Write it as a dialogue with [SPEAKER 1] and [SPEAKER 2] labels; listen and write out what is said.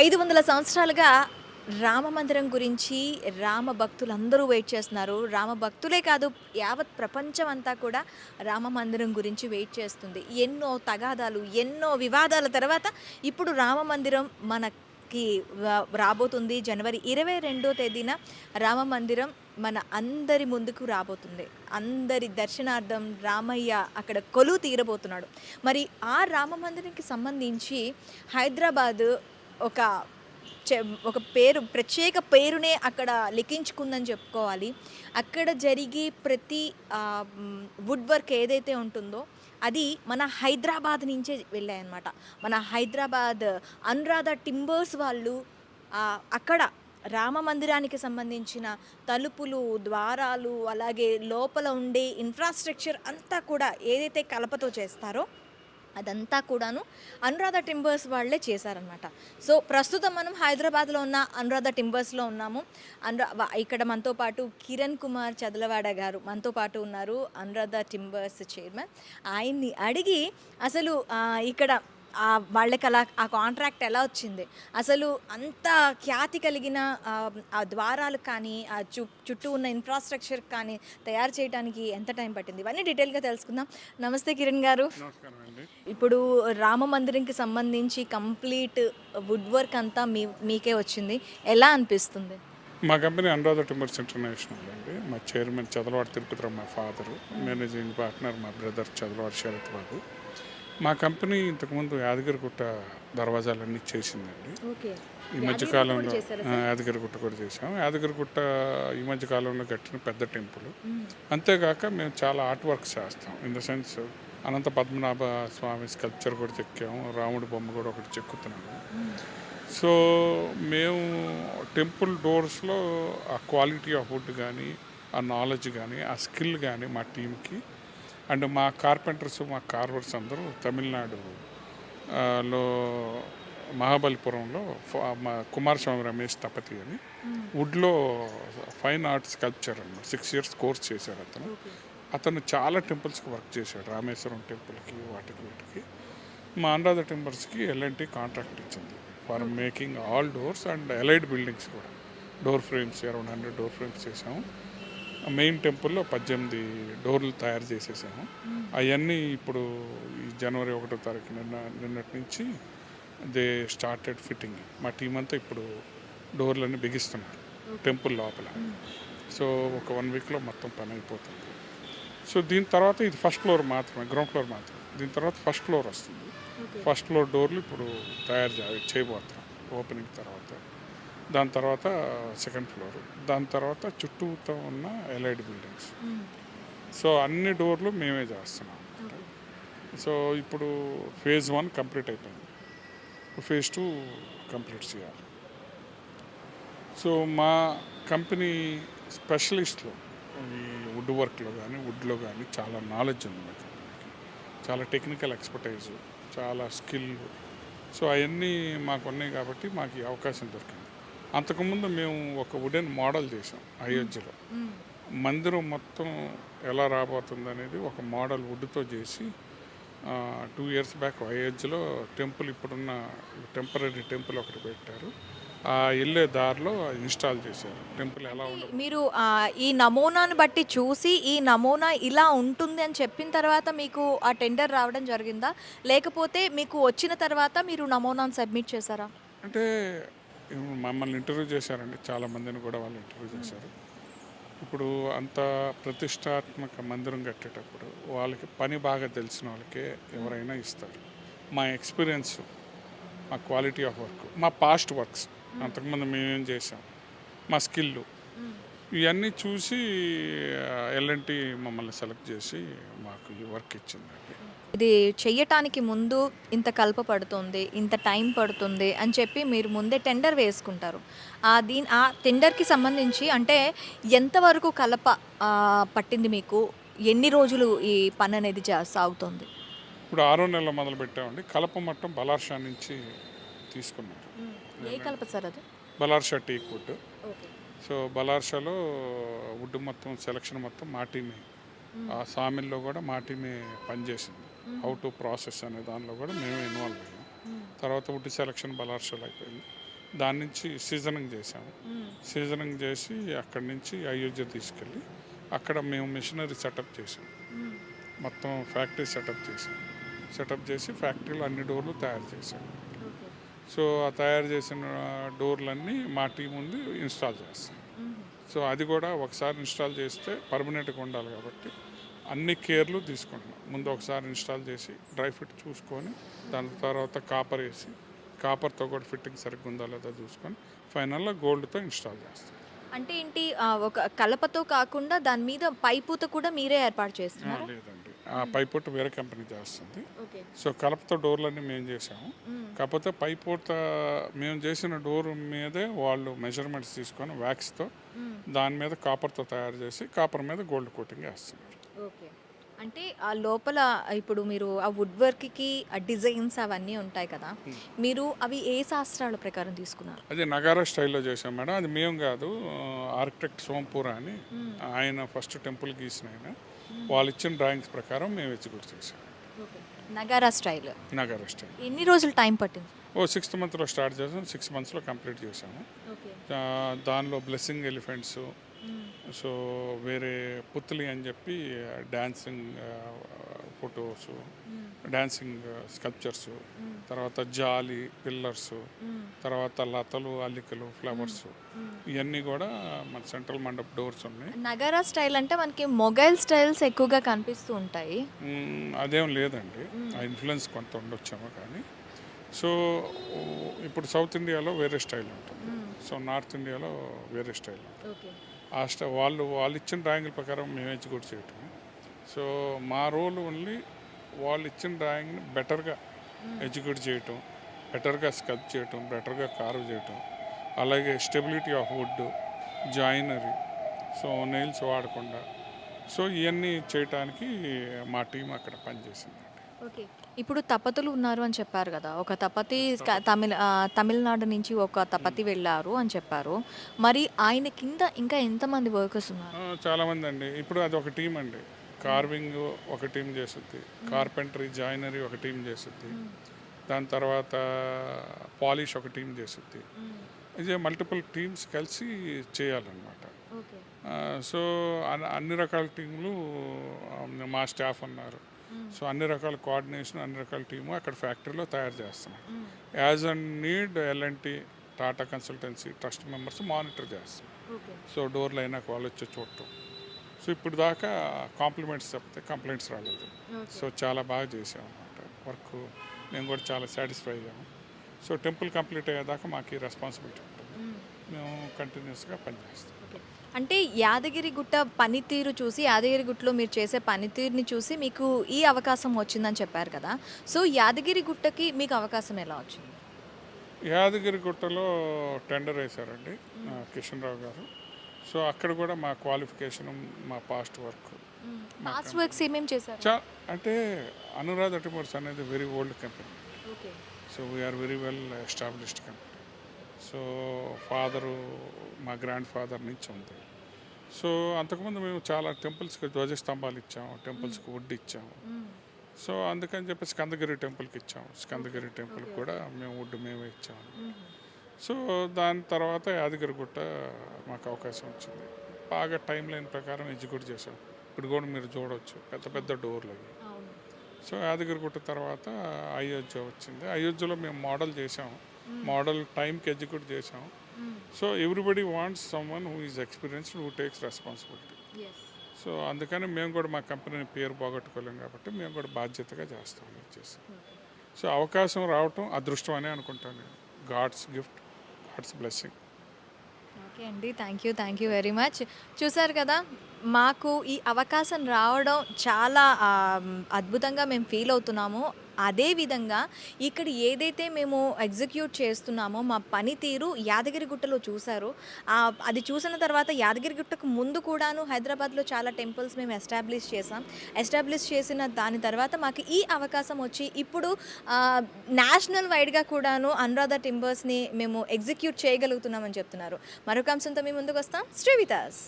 [SPEAKER 1] ఐదు వందల సంవత్సరాలుగా రామ మందిరం గురించి రామ భక్తులందరూ వెయిట్ చేస్తున్నారు. రామ భక్తులే కాదు యావత్ ప్రపంచం అంతా కూడా రామ మందిరం గురించి వెయిట్ చేస్తుంది. ఎన్నో తగాదాలు ఎన్నో వివాదాల తర్వాత ఇప్పుడు రామ మందిరం మనకి రాబోతుంది. జనవరి ఇరవై రెండో తేదీన రామ మందిరం మన అందరి ముందుకు రాబోతుంది. అందరి దర్శనార్థం రామయ్య అక్కడ కొలువు తీరబోతున్నాడు. మరి ఆ రామ మందిరంకి సంబంధించి హైదరాబాద్ ఒక చె- ఒక పేరు ప్రత్యేక పేరునే అక్కడ లిఖించుకుందని చెప్పుకోవాలి. అక్కడ జరిగే ప్రతి వుడ్ వర్క్ ఏదైతే ఉంటుందో అది మన హైదరాబాద్ నుంచే వెళ్ళాయన్నమాట. మన హైదరాబాద్ అనురాధ టింబర్స్ వాళ్ళు అక్కడ రామ మందిరానికి సంబంధించిన తలుపులు ద్వారాలు అలాగే లోపల ఉండే ఇన్ఫ్రాస్ట్రక్చర్ అంతా కూడా ఏదైతే కలపతో చేస్తారో అదంతా కూడాను అనురాధ టింబర్స్ వాళ్ళే చేశారనమాట సో ప్రస్తుతం మనం హైదరాబాద్లో ఉన్న అనురాధ టింబర్స్లో ఉన్నాము. అనురా ఇక్కడ మనతో పాటు కిరణ్ కుమార్ చదలవాడ గారు మనతో పాటు ఉన్నారు అనురాధ టింబర్స్ చైర్మన్. ఆయన్ని అడిగి అసలు ఇక్కడ వాళ్ళకి అలా ఆ కాంట్రాక్ట్ ఎలా వచ్చింది? అసలు అంత ఖ్యాతి కలిగిన ఆ, ద్వారాలు కానీ ఆ చు చుట్టూ ఉన్న ఇన్ఫ్రాస్ట్రక్చర్ కానీ తయారు చేయడానికి ఎంత టైం పట్టింది? ఇవన్నీ డీటెయిల్గా తెలుసుకుందాం. నమస్తే కిరణ్ గారు. ఇప్పుడు రామ మందిరంకి సంబంధించి కంప్లీట్ వుడ్ వర్క్ అంతా మీ మీకే వచ్చింది. ఎలా అనిపిస్తుంది?
[SPEAKER 2] మా కంపెనీ అనురాధ టింబర్స్ ఇంటర్నేషనల్ అండి. మా చైర్మన్ చదలవాడ తిరుపతిరావు మా ఫాదరు మేనేజింగ్ పార్ట్నర్ మా బ్రదర్ చదలవాడ శరత్ బాబు. మా కంపెనీ ఇంతకుముందు యాదగిరిగుట్ట దర్వాజాలన్నీ చేసిందండి. ఈ మధ్య కాలంలో యాదగిరిగుట్ట కూడా చేసాం యాదగిరిగుట్ట ఈ మధ్య కాలంలో కట్టిన పెద్ద టెంపుల్. అంతేగాక మేము చాలా ఆర్ట్ వర్క్స్ చేస్తాం. In the sense Anantha Padmanabha Swamy sculpture కూడా చెక్కాము. రాముడి బొమ్మ కూడా ఒకటి చెక్కుతున్నాము. సో మేము టెంపుల్ డోర్స్లో ఆ క్వాలిటీ ఆఫ్ వుడ్ కానీ ఆ నాలెడ్జ్ కానీ ఆ స్కిల్ కానీ మా టీంకి అండ్ మా కార్పెంటర్స్ మా కార్వర్స్ అందరూ తమిళనాడు లో మహాబలిపురంలో ఫ- మా కుమారస్వామి రమేష్ తపతి అని వుడ్లో ఫైన్ ఆర్ట్స్ కల్చర్ అనమాట సిక్స్ ఇయర్స్ కోర్స్ చేశాడు అతను. అతను చాలా టెంపుల్స్కి వర్క్ చేశాడు. రామేశ్వరం టెంపుల్కి వాటికి వీటికి. మా అనురాధ టెంపుల్స్కి ఎల్ఎన్టీ కాంట్రాక్ట్ ఇచ్చింది. For making all doors and allied buildings కూడా. Door frames around hundred door frames చేసాము మెయిన్ టెంపుల్లో పద్దెనిమిది డోర్లు తయారు చేసేసాము. అవన్నీ ఇప్పుడు ఈ జనవరి ఒకటో తారీఖు నిన్న నిన్నటి నుంచి దే స్టార్టెడ్ ఫిట్టింగ్. మా టీం అంతా ఇప్పుడు డోర్లన్నీ బిగిస్తున్నారు టెంపుల్ లోపల. సో ఒక వన్ వీక్లో మొత్తం పని అయిపోతుంది. సో దీని తర్వాత ఇది ఫస్ట్ ఫ్లోర్ మాత్రమే గ్రౌండ్ ఫ్లోర్ మాత్రమే. దీని తర్వాత ఫస్ట్ ఫ్లోర్ వస్తుంది. ఫస్ట్ ఫ్లోర్ డోర్లు ఇప్పుడు తయారు చేయబోతాం ఓపెనింగ్ తర్వాత. దాని తర్వాత సెకండ్ ఫ్లోర్. దాని తర్వాత చుట్టూతో ఉన్న ఎలైడ్ బిల్డింగ్స్. సో అన్ని డోర్లు మేమే చేస్తున్నాం. సో ఇప్పుడు ఫేజ్ వన్ కంప్లీట్ అయిపోయింది. ఫేజ్ టూ కంప్లీట్ చేయాలి. సో మా కంపెనీ స్పెషలిస్ట్లో ఈ వుడ్ వర్క్లో కానీ వుడ్లో కానీ చాలా నాలెడ్జ్ ఉంది మా కంపెనీకి. చాలా టెక్నికల్ ఎక్స్పర్టైజ్ చాలా స్కిల్ సో అవన్నీ మాకు ఉన్నాయి కాబట్టి మాకు అవకాశం దొరికింది. అంతకుముందు మేము ఒక వుడెన్ మోడల్ చేసాం అయోధ్యలో మందిరం మొత్తం ఎలా రాబోతుంది అనేది ఒక మోడల్ వుడ్తో చేసి టూ ఇయర్స్ బ్యాక్ అయోధ్యలో టెంపుల్ ఇప్పుడున్న టెంపరీ టెంపుల్ ఒకటి పెట్టారు. ఆ వెళ్ళే దారిలో ఇన్స్టాల్ చేశారు. టెంపుల్ ఎలా ఉండదు
[SPEAKER 1] మీరు ఈ నమూనాను బట్టి చూసి ఈ నమూనా ఇలా ఉంటుంది అని చెప్పిన తర్వాత మీకు ఆ టెండర్ రావడం జరిగిందా? లేకపోతే మీకు వచ్చిన తర్వాత మీరు నమూనాను సబ్మిట్ చేశారా?
[SPEAKER 2] అంటే మమ్మల్ని ఇంటర్వ్యూ చేశారండి. చాలా మందిని కూడా వాళ్ళు ఇంటర్వ్యూ చేశారు. ఇప్పుడు అంత ప్రతిష్టాత్మక మందిరం కట్టేటప్పుడు వాళ్ళకి పని బాగా తెలిసిన వాళ్ళకే ఎవరైనా ఇస్తారు. మా ఎక్స్పీరియన్స్ మా క్వాలిటీ ఆఫ్ వర్క్ మా పాస్ట్ వర్క్స్ అంతకుముందు మేమేం చేసాం మా స్కిల్ ఇవన్నీ చూసి ఎల్ఎన్టీ మమ్మల్ని సెలెక్ట్ చేసి మాకు ఈ వర్క్ ఇచ్చిందండి.
[SPEAKER 1] ఇది చెయ్యటానికి ముందు ఇంత కలప పడుతుంది ఇంత టైం పడుతుంది అని చెప్పి మీరు ముందే టెండర్ వేసుకుంటారు. ఆ దీని ఆ టెండర్కి సంబంధించి అంటే ఎంతవరకు కలప పట్టింది మీకు? ఎన్ని రోజులు ఈ పని అనేది సాగుతుంది?
[SPEAKER 2] ఇప్పుడు ఆరో నెలలో మొదలు పెట్టామండి. కలప మట్టం బలార్షా నుంచి తీసుకున్నారు
[SPEAKER 1] ఏ కలప సార్ అది?
[SPEAKER 2] Ballarshah wood
[SPEAKER 1] okay.
[SPEAKER 2] సో బలార్షాలో వుడ్ మొత్తం సెలక్షన్ మొత్తం మా టీమే. ఆ సామిల్లో కూడా మా టీమే పనిచేసింది. హౌ టు ప్రాసెస్ అనే దానిలో కూడా మేమే ఇన్వాల్వ్ అయ్యాం. తర్వాత వుడ్ సెలక్షన్ బలార్షాలో అయిపోయింది దాని నుంచి సీజనింగ్ చేసాము సీజనింగ్ చేసి అక్కడి నుంచి అయోధ్య తీసుకెళ్ళి అక్కడ మేము మిషనరీ సెటప్ చేసాం మొత్తం ఫ్యాక్టరీ సెటప్ చేసాం సెటప్ చేసి ఫ్యాక్టరీలో అన్ని డోర్లు తయారు చేసాం సో ఆ తయారు చేసిన డోర్లన్నీ మా టీం ఉంది ఇన్స్టాల్ చేస్తాం. సో అది కూడా ఒకసారి ఇన్స్టాల్ చేస్తే పర్మనెంట్గా ఉండాలి కాబట్టి అన్ని కేర్లు తీసుకుంటున్నాం. ముందు ఒకసారి ఇన్స్టాల్ చేసి డ్రై ఫిట్ చూసుకొని దాని తర్వాత కాపర్ వేసి కాపర్తో కూడా ఫిట్టింగ్ సరిగ్గా ఉందా లేదా చూసుకొని ఫైనల్లో గోల్డ్తో ఇన్స్టాల్ చేస్తాం.
[SPEAKER 1] అంటే ఏంటి ఒక కలపతో కాకుండా దాని మీద పైపూత కూడా మీరే ఏర్పాటు చేస్తున్నారు?
[SPEAKER 2] లేదండి. ఆ పైపొట్టు వేరే కంపెనీ చేస్తుంది. సో కలపతో డోర్లన్నీ మేము చేసాము. కాకపోతే పైపూట మేము చేసిన డోర్ మీదే వాళ్ళు మెజర్మెంట్స్ తీసుకొని వ్యాక్స్తో దాని మీద కాపర్తో తయారు చేసి కాపర్ మీద గోల్డ్ కోటింగ్ వేస్తున్నారు.
[SPEAKER 1] ఓకే. అంటే ఆ లోపల ఇప్పుడు మీరు ఆ వుడ్ వర్క్కి ఆ డిజైన్స్ అవన్నీ ఉంటాయి కదా మీరు అవి ఏ శాస్త్రాల ప్రకారం తీసుకున్నారు?
[SPEAKER 2] అది నగారా స్టైల్లో చేసాం మేడం. అది మేము కాదు ఆర్కిటెక్ట్ సోంపూర అని ఆయన ఫస్ట్ టెంపుల్ గీసిన ఆయన. వాళ్ళు ఇచ్చిన డ్రాయింగ్స్ ప్రకారం మేము ఎగ్జిక్యూట్ చేసాం
[SPEAKER 1] నగారా స్టైల్.
[SPEAKER 2] నగారా స్టైల్.
[SPEAKER 1] ఎన్ని రోజులు టైం పట్టింది?
[SPEAKER 2] ఓ సిక్స్త్ మంత్లో స్టార్ట్ చేసాం సిక్స్ మంత్స్లో కంప్లీట్ చేసాము దానిలో బ్లెస్సింగ్ ఎలిఫెంట్స్. సో వేరే పుత్లి అని చెప్పి డ్యాన్సింగ్ ఫొటోస్ డాన్సింగ్ స్కల్ప్చర్స్. తర్వాత జాలి పిల్లర్స్. తర్వాత లతలు అల్లికలు ఫ్లవర్స్. ఇవన్నీ కూడా మన సెంట్రల్ మండప్ డోర్స్ ఉన్నాయి.
[SPEAKER 1] నగారా స్టైల్ అంటే మనకి మొగైల్ స్టైల్స్ ఎక్కువగా కనిపిస్తూ ఉంటాయి.
[SPEAKER 2] అదేం లేదండి. ఆ ఇన్ఫ్లుయెన్స్ కొంత ఉండొచ్చేమో కానీ. సో ఇప్పుడు సౌత్ ఇండియాలో వేరే స్టైల్ ఉంటుంది. సో నార్త్ ఇండియాలో వేరే స్టైల్. ఆ స్ట వాళ్ళు వాళ్ళు ఇచ్చిన డ్రాయింగ్ల ప్రకారం మేము ఎగ్జిక్యూట్ చేయటం. సో మా రోల్ ఓన్లీ వాళ్ళు ఇచ్చిన డ్రాయింగ్ని బెటర్గా ఎగ్జిక్యూట్ చేయటం బెటర్గా స్కల్ప్ చేయటం బెటర్గా కార్వ్ చేయటం అలాగే stability of wood joinery so nails వాడకుండా. సో ఇవన్నీ చేయటానికి మా టీం అక్కడ పనిచేసింది.
[SPEAKER 1] ఓకే. ఇప్పుడు తపతులు ఉన్నారు అని చెప్పారు కదా. ఒక తపతి తమిళ తమిళనాడు నుంచి ఒక తపతి వెళ్ళారు అని చెప్పారు. మరి ఆయన కింద ఇంకా ఎంతమంది వర్కర్స్ ఉన్నారు?
[SPEAKER 2] ఆ, చాలామంది అండి ఇప్పుడు అది ఒక టీం అండి. కార్వింగ్ ఒక టీం చేస్తుంది. కార్పెంటరీ జాయినరీ ఒక టీం చేస్తుంది. దాని తర్వాత పాలిష్ ఒక టీం చేస్తుంది. ఇది మల్టిపుల్ టీమ్స్ కలిసి చేయాలన్నమాట. సో అన్- అన్ని రకాల టీంలు మా స్టాఫ్ ఉన్నారు. సో అన్ని రకాల కోఆర్డినేషన్ అన్ని రకాల టీము అక్కడ ఫ్యాక్టరీలో తయారు చేస్తున్నాం. As an need L&T Tata consultancy trust members monitor చేస్తాం సో డోర్లు అయినాక వాళ్ళు వచ్చి చూడటం. సో ఇప్పుడు దాకా కాంప్లిమెంట్స్ చెప్తే కంప్లైంట్స్ రాలేదు. సో చాలా బాగా చేసాం అన్నమాట. వర్క్ మేము కూడా చాలా సాటిస్ఫై అయ్యాము సో టెంపుల్ కంప్లీట్ అయ్యేదాకా మాకు రెస్పాన్సిబిలిటీ ఉంటుంది. మేము. కంటిన్యూస్గా పనిచేస్తాం.
[SPEAKER 1] అంటే యాదగిరి గుట్ట పనితీరు చూసి యాదగిరి గుట్టలో మీరు చేసే పనితీరుని చూసి మీకు ఈ అవకాశం వచ్చిందని చెప్పారు కదా. సో యాదగిరి గుట్టకి మీకు అవకాశం ఎలా వచ్చింది?
[SPEAKER 2] యాదగిరి గుట్టలో టెండర్ వేశారండి కిషన్ రావు గారు. సో అక్కడ కూడా మా క్వాలిఫికేషన్ మా పాస్ట్ వర్క్.
[SPEAKER 1] పాస్ట్ వర్క్స్ ఏమేమి చేశారు?
[SPEAKER 2] చా అంటే అనురాధ అటిమోర్స్ అనేది very old company.
[SPEAKER 1] Okay.
[SPEAKER 2] So we are very well established company so father మా గ్రాండ్ ఫాదర్ నుంచి ఉంది సో అంతకుముందు మేము చాలా టెంపుల్స్కి ధ్వజస్తంభాలు ఇచ్చాము టెంపుల్స్కి వుడ్ ఇచ్చాము. సో అందుకని చెప్పి స్కందగిరి టెంపుల్కి ఇచ్చాము. స్కందగిరి టెంపుల్కి కూడా మేము వుడ్ మేమే ఇచ్చాము సో దాని తర్వాత యాదగిరి గుట్ట మాకు అవకాశం వచ్చింది. బాగా టైం లైన్ ప్రకారం ఎగ్జిక్యూట్ చేసాం ఇప్పుడు కూడా మీరు చూడవచ్చు పెద్ద పెద్ద డోర్లు అవి. సో యాదగిరిగుట్ట తర్వాత అయోధ్య వచ్చింది. అయోధ్యలో మేము మోడల్ చేసాం మోడల్ టైంకి ఎగ్జిక్యూట్ చేసాం so everybody wants someone who is experienced who takes responsibility. So అందుకని మేము కూడా మా కంపెనీ పేరు పోగొట్టుకోలేం కాబట్టి మేము కూడా బాధ్యతగా చేస్తాం వచ్చేసి సో అవకాశం రావటం అదృష్టం అనే అనుకుంటాను నేను. God's gift God's blessing.
[SPEAKER 1] Okay అండి thank you thank you very much చూసారు కదా మాకు ఈ అవకాశం రావడం చాలా అద్భుతంగా మేము ఫీల్ అవుతున్నాము. అదేవిధంగా ఇక్కడ ఏదైతే మేము ఎగ్జిక్యూట్ చేస్తున్నామో మా పనితీరు యాదగిరిగుట్టలో చూశారు. అది చూసిన తర్వాత యాదగిరిగుట్టకు ముందు కూడాను హైదరాబాద్లో చాలా టెంపుల్స్ మేము ఎస్టాబ్లిష్ చేసాం ఎస్టాబ్లిష్ చేసిన దాని తర్వాత మాకు ఈ అవకాశం వచ్చి ఇప్పుడు నేషనల్ వైడ్గా కూడాను అనురాధ టింబర్స్ని మేము ఎగ్జిక్యూట్ చేయగలుగుతున్నామని చెప్తున్నారు. మరొక అంశంతో మేము ముందుకు వస్తాం. శ్రీవితాస్.